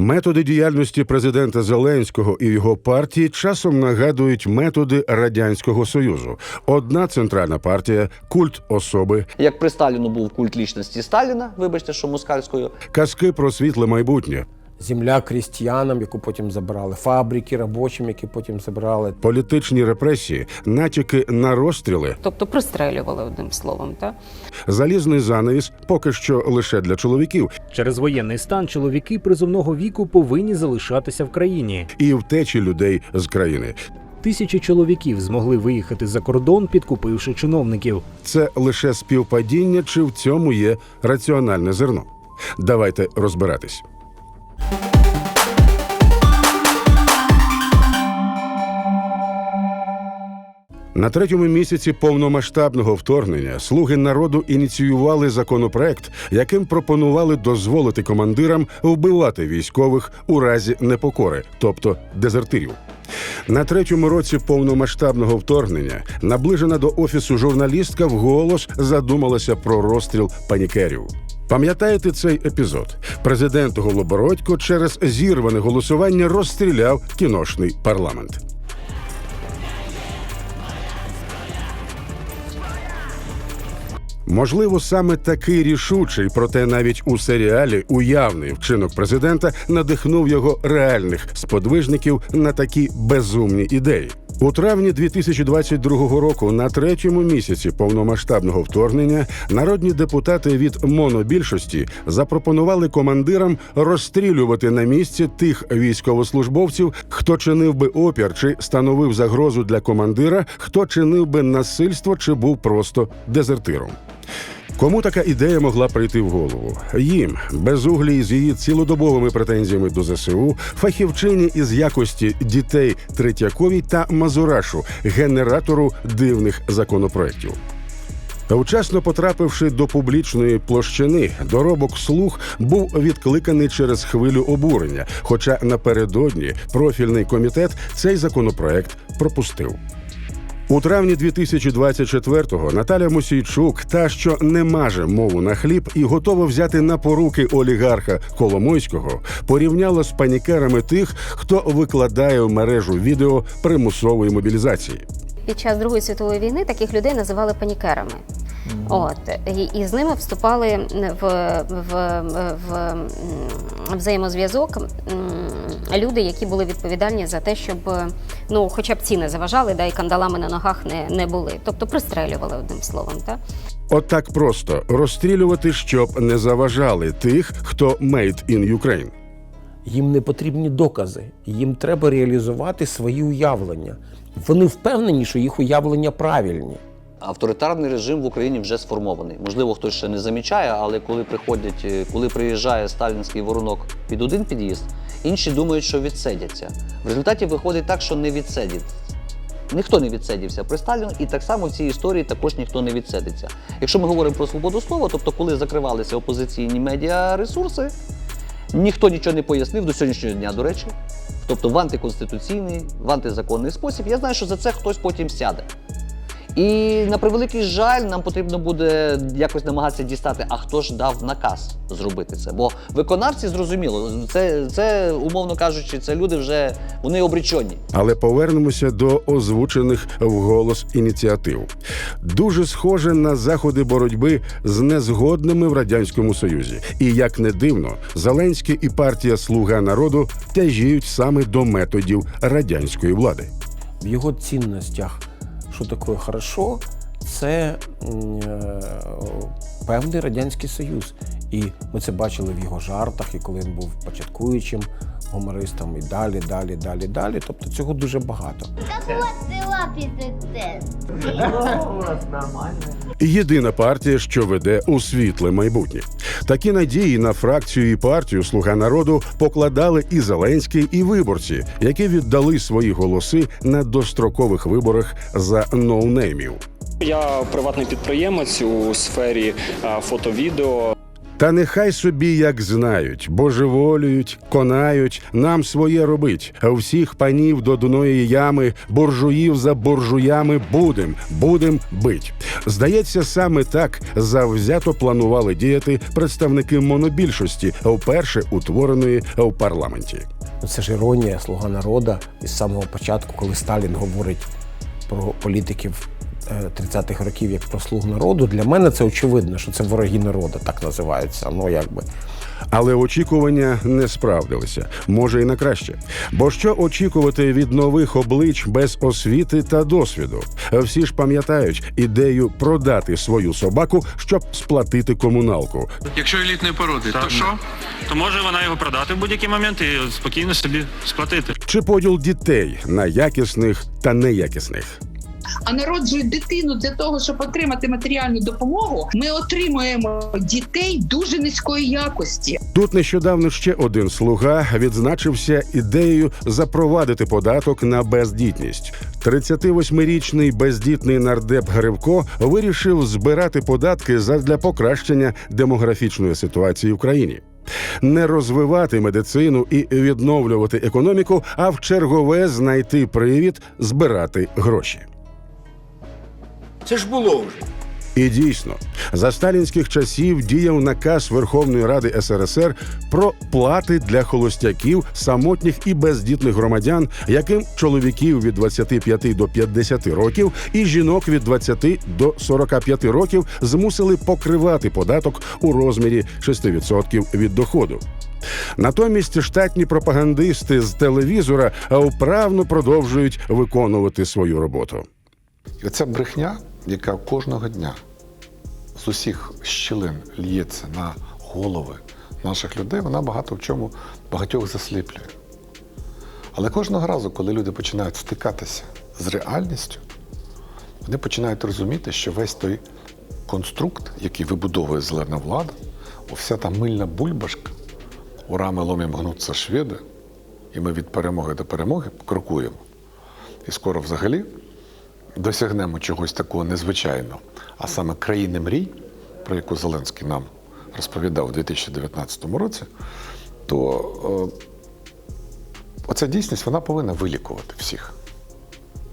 Методи діяльності президента Зеленського і його партії часом нагадують методи радянського союзу. Одна центральна партія, культ особи, Як при Сталіну був культ лічності Сталіна, вибачте, що москальською, казки про світле майбутнє, Земля крістіянам, яку потім забирали, фабрики робочим, які потім забирали. політичні репресії, натяки на розстріли, Тобто пристрелювали одним словом, так? залізний занавіс поки що лише для чоловіків, Через воєнний стан чоловіки призовного віку повинні залишатися в країні. і втечі людей з країни. Тисячі чоловіків змогли виїхати за кордон, підкупивши чиновників. Це лише співпадіння, чи в цьому є раціональне зерно. Давайте розбиратись. На третьому місяці повномасштабного вторгнення слуги народу ініціювали законопроект, яким пропонували дозволити командирам вбивати військових у разі непокори, тобто дезертирів. На третьому році повномасштабного вторгнення наближена до офісу журналістка вголос задумалася про розстріл панікерів. Пам'ятаєте цей епізод? Президент Голобородько через зірване голосування розстріляв кіношний парламент. Можливо, саме такий рішучий, проте навіть у серіалі уявний вчинок президента надихнув його реальних сподвижників на такі безумні ідеї. У травні 2022 року, на третьому місяці повномасштабного вторгнення, народні депутати від монобільшості запропонували командирам розстрілювати на місці тих військовослужбовців, хто чинив би опір чи становив загрозу для командира, хто чинив би насильство чи був просто дезертиром. Кому така ідея могла прийти в голову? Їм безуглій з її цілодобовими претензіями до ЗСУ, фахівчині із якості дітей Третьяковій та Мазурашу, генератору дивних законопроєктів. Вчасно потрапивши до публічної площини, доробок слух був відкликаний через хвилю обурення. Хоча напередодні профільний комітет цей законопроект пропустив. У травні 2024-го Наталя Мосійчук, та що не маже мову на хліб і готова взяти на поруки олігарха Коломойського, порівняла з панікерами тих, хто викладає в мережу відео примусової мобілізації. Під час Другої світової війни таких людей називали панікерами. От і, і з ними вступали в, в, в, взаємозв'язок люди, які були відповідальні за те, щоб ну, хоча б ці не заважали, да і кандалами на ногах не, не були. Тобто пристрелювали одним словом. Так? От так просто розстрілювати, щоб не заважали тих, хто made in Ukraine. Їм не потрібні докази, їм треба реалізувати свої уявлення. Вони впевнені, що їх уявлення правильні. Авторитарний режим в Україні вже сформований. Можливо, хтось ще не замічає, але коли приходять, е, коли приїжджає сталінський воронок під один під'їзд, інші думають, що відсидяться. В результаті виходить так, що не відсидять. Ніхто не відсидівся при Сталіну, і так само в цій історії також ніхто не відсидиться. Якщо ми говоримо про свободу слова, тобто коли закривалися опозиційні медіаресурси, ніхто нічого не пояснив до сьогоднішнього дня, до речі. Тобто в антиконституційний, в антизаконний спосіб. Я знаю, що за це хтось потім сяде. І на превеликий жаль, нам потрібно буде якось намагатися дістати, а хто ж дав наказ зробити це. Бо виконавці зрозуміло, це, це умовно кажучи, це люди вже вони обречені. Але повернемося до озвучених вголос ініціатив. Дуже схоже на заходи боротьби з незгодними в радянському союзі. І як не дивно, Зеленський і партія Слуга народу тяжіють саме до методів радянської влади. В його цінностях, що таке хорошо, це е, певний Радянський Союз. І ми це бачили в його жартах, і коли він був початкуючим гумористом, і далі, далі, далі, далі. Тобто цього дуже багато. Вот ты лапи тест. Єдина партія, що веде у світле майбутнє. Такі надії на фракцію і партію Слуга народу покладали і Зеленський, і виборці, які віддали свої голоси на дострокових виборах за ноунеймів. Я приватний підприємець у сфері фото-відео. Та нехай собі як знають, божеволюють, конають, нам своє робить. Всіх панів до дуної ями, буржуїв за буржуями будем, будем бить. Здається, саме так завзято планували діяти представники монобільшості, вперше утвореної в парламенті. Ну, Це ж іронія, слуга народу із самого початку, коли Сталін говорить про політиків 30-х років як про слуг народу. Для мене це очевидно, що це вороги народу, так називаються. Ну якби. Але очікування не справдилися, може і на краще. Бо що очікувати від нових облич без освіти та досвіду? Всі ж пам'ятають ідею продати свою собаку, щоб сплатити комуналку. Якщо елітної породи, то що? то може вона його продати в будь-який момент і спокійно собі сплатити. Чи поділ дітей на якісних та неякісних? А народжують дитину для того, щоб отримати матеріальну допомогу, ми отримуємо дітей дуже низької якості. Тут нещодавно ще один слуга відзначився ідеєю запровадити податок на бездітність. 38-річний бездітний нардеп Гривко вирішив збирати податки задля покращення демографічної ситуації в країні. Не розвивати медицину і відновлювати економіку, а в чергове знайти привід збирати гроші. Це ж було вже. І дійсно, за сталінських часів діяв наказ Верховної Ради СРСР про плати для холостяків, самотніх і бездітних громадян, яким чоловіків від 25 до 50 років і жінок від 20 до 45 років змусили покривати податок у розмірі 6% від доходу. Натомість штатні пропагандисти з телевізора вправно продовжують виконувати свою роботу. І оця брехня, яка кожного дня з усіх щілин л'ється на голови наших людей, вона багато в чому багатьох засліплює. Але кожного разу, коли люди починають стикатися з реальністю, вони починають розуміти, що весь той конструкт, який вибудовує зелена влада, вся та мильна бульбашка, урами ломім гнуться шведи, і ми від перемоги до перемоги крокуємо. І скоро взагалі досягнемо чогось такого незвичайного, а саме країни мрій, про яку Зеленський нам розповідав у 2019 році, то е, оця дійсність вона повинна вилікувати всіх.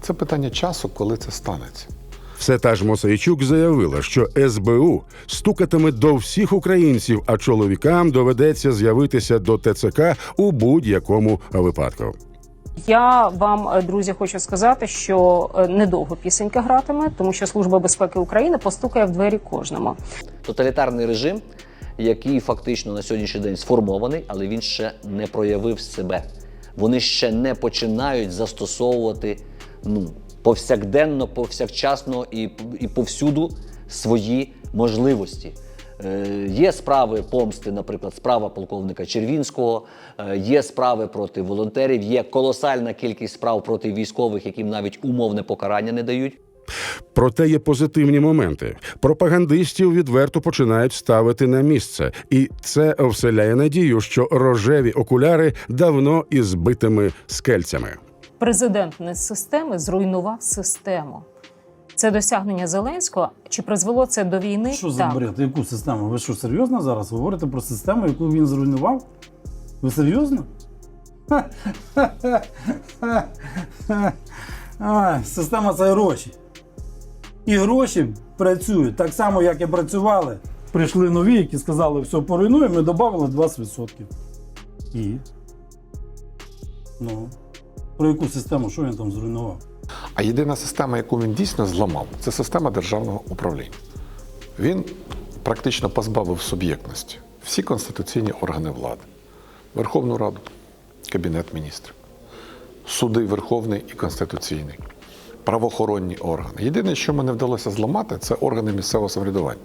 Це питання часу, коли це станеться. Все та ж Мосейчук заявила, що СБУ стукатиме до всіх українців, а чоловікам доведеться з'явитися до ТЦК у будь-якому випадку. Я вам, е, друзі, хочу сказати, що е, недовго пісенька гратиме, тому що Служба безпеки України постукає в двері кожному. Тоталітарний режим, який фактично на сьогоднішній день сформований, але він ще не проявив себе. Вони ще не починають застосовувати ну, повсякденно, повсякчасно і, і повсюду свої можливості. Е, Є справи помсти, наприклад, справа полковника Червінського, е, є справи проти волонтерів, є колосальна кількість справ проти військових, яким навіть умовне покарання не дають. Проте є позитивні моменти. Пропагандистів відверто починають ставити на місце, і це вселяє надію, що рожеві окуляри давно із битими скельцями. Президент не з системи зруйнував систему. Це досягнення Зеленського. Чи призвело це до війни? Що за бред? Яку систему? Ви що, серйозно зараз говорите про систему, яку він зруйнував? Ви серйозно? Ай, система це гроші. І гроші працюють так само, як і працювали. Прийшли нові, які сказали, все поруйнуємо, ми додали 20%. І. Ну, про яку систему, що він там зруйнував? А єдина система, яку він дійсно зламав, це система державного управління. Він практично позбавив суб'єктності всі конституційні органи влади, Верховну Раду, Кабінет міністрів, суди Верховний і Конституційний, правоохоронні органи. Єдине, що мені вдалося зламати, це органи місцевого самоврядування.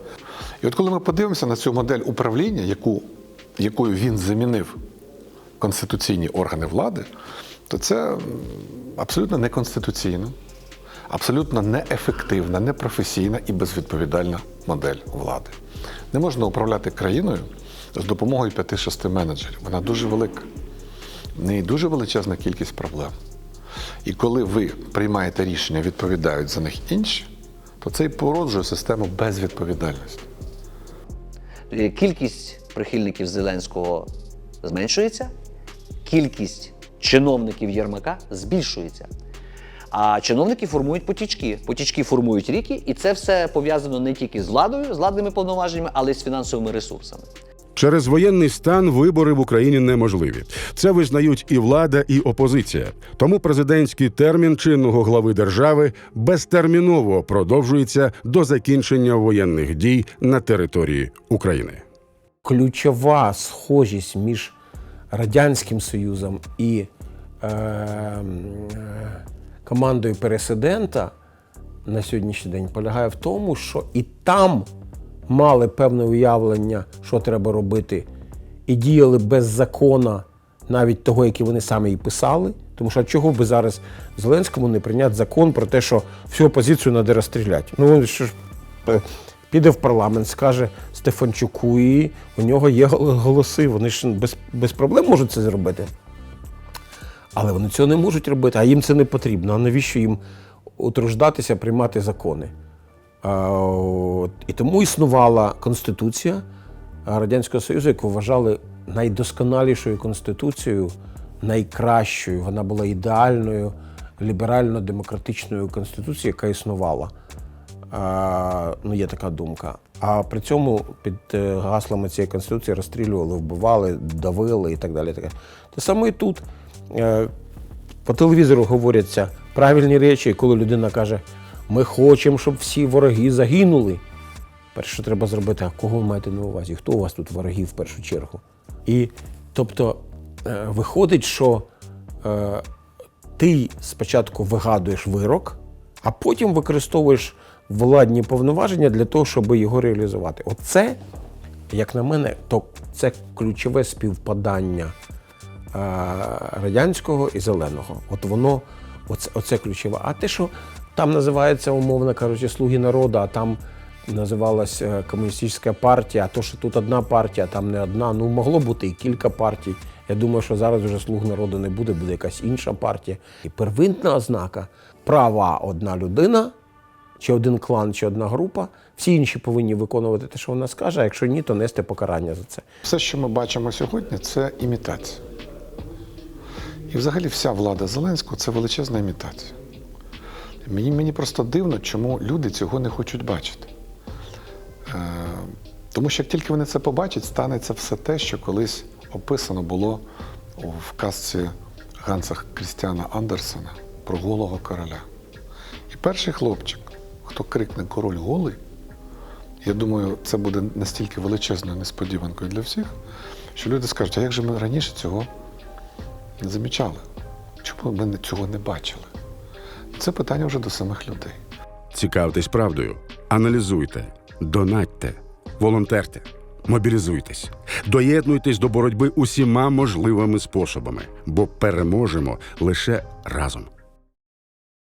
І от коли ми подивимося на цю модель управління, яку, якою він замінив конституційні органи влади, то це абсолютно неконституційна, абсолютно неефективна, непрофесійна і безвідповідальна модель влади. Не можна управляти країною з допомогою 5-6 менеджерів. Вона дуже велика. В неї дуже величезна кількість проблем. І коли ви приймаєте рішення, відповідають за них інші, то це і породжує систему безвідповідальності. кількість прихильників Зеленського зменшується, кількість чиновників Єрмака збільшується. А чиновники формують потічки. Потічки формують ріки, і це все пов'язано не тільки з владою, з владними повноваженнями, але й з фінансовими ресурсами. Через воєнний стан вибори в Україні неможливі. Це визнають і влада, і опозиція. Тому президентський термін чинного глави держави безтерміново продовжується до закінчення воєнних дій на території України. ключова схожість між Радянським Союзом і е, е, командою президента на сьогоднішній день полягає в тому, що і там мали певне уявлення, що треба робити, і діяли без закона, навіть того, який вони самі і писали. Тому що чого би зараз Зеленському не прийняти закон про те, що всю опозицію треба розстріляти? Ну що ж е, піде в парламент, скаже Стефанчуку, і у нього є голоси. Вони ж без, без проблем можуть це зробити. Але вони цього не можуть робити, а їм це не потрібно. А навіщо їм утруждатися, приймати закони? А, от, і тому існувала Конституція Радянського Союзу, яку вважали найдосконалішою конституцією, найкращою. Вона була ідеальною ліберально-демократичною конституцією, яка існувала. Ну, є така думка. А при цьому під е, гаслами цієї конституції розстрілювали, вбивали, давили і так далі. Те саме і тут. Е, По телевізору говоряться правильні речі, коли людина каже, ми хочемо, щоб всі вороги загинули. Перше, що треба зробити, а кого ви маєте на увазі? Хто у вас тут вороги в першу чергу? І тобто е, виходить, що ти спочатку вигадуєш вирок, а потім використовуєш владні повноваження для того, щоб його реалізувати. Оце, як на мене, то це ключове співпадання е, радянського і зеленого. От воно, оце, оце ключове. А те, що там називається, умовно кажучи, слуги народу, а там називалась е, комуністична партія, а то, що тут одна партія, а там не одна. Ну, могло бути і кілька партій. Я думаю, що зараз вже слуг народу не буде, буде якась інша партія. І первинна ознака права одна людина, чи один клан, чи одна група. Всі інші повинні виконувати те, що вона скаже, а якщо ні, то нести покарання за це. Все, що ми бачимо сьогодні, це імітація. І взагалі вся влада Зеленського це величезна імітація. Мені, мені просто дивно, чому люди цього не хочуть бачити. Е, тому що як тільки вони це побачать, станеться все те, що колись описано було в казці Ганса Крістіана Андерсена про голого короля. І перший хлопчик, хто крикне король голий, я думаю, це буде настільки величезною несподіванкою для всіх, що люди скажуть, а як же ми раніше цього не замічали? Чому ми цього не бачили? Це питання вже до самих людей. Цікавтесь правдою, аналізуйте, донатьте, волонтерте, мобілізуйтесь, доєднуйтесь до боротьби усіма можливими способами, бо переможемо лише разом.